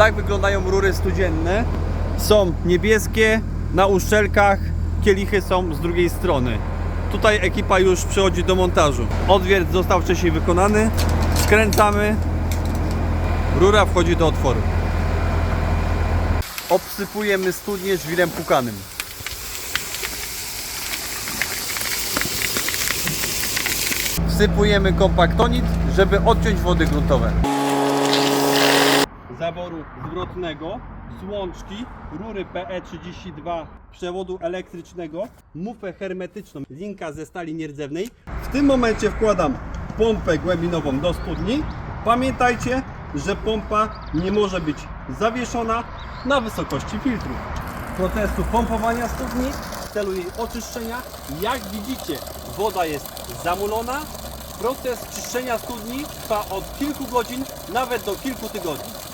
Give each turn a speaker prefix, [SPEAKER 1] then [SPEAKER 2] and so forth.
[SPEAKER 1] Tak wyglądają rury studzienne. Są niebieskie, na uszczelkach, kielichy są z drugiej strony. Tutaj ekipa już przechodzi do montażu. Odwiert został wcześniej wykonany. Skręcamy. Rura wchodzi do otworu. Obsypujemy studnię żwirem pukanym. Wsypujemy kompaktonit, żeby odciąć wody gruntowe. Zaworu zwrotnego, złączki, rury PE32 przewodu elektrycznego, mufę hermetyczną, linka ze stali nierdzewnej. W tym momencie wkładam pompę głębinową do studni. Pamiętajcie, że pompa nie może być zawieszona na wysokości filtru. Procesu pompowania studni w celu jej oczyszczenia. Jak widzicie, woda jest zamulona. Proces czyszczenia studni trwa od kilku godzin, nawet do kilku tygodni.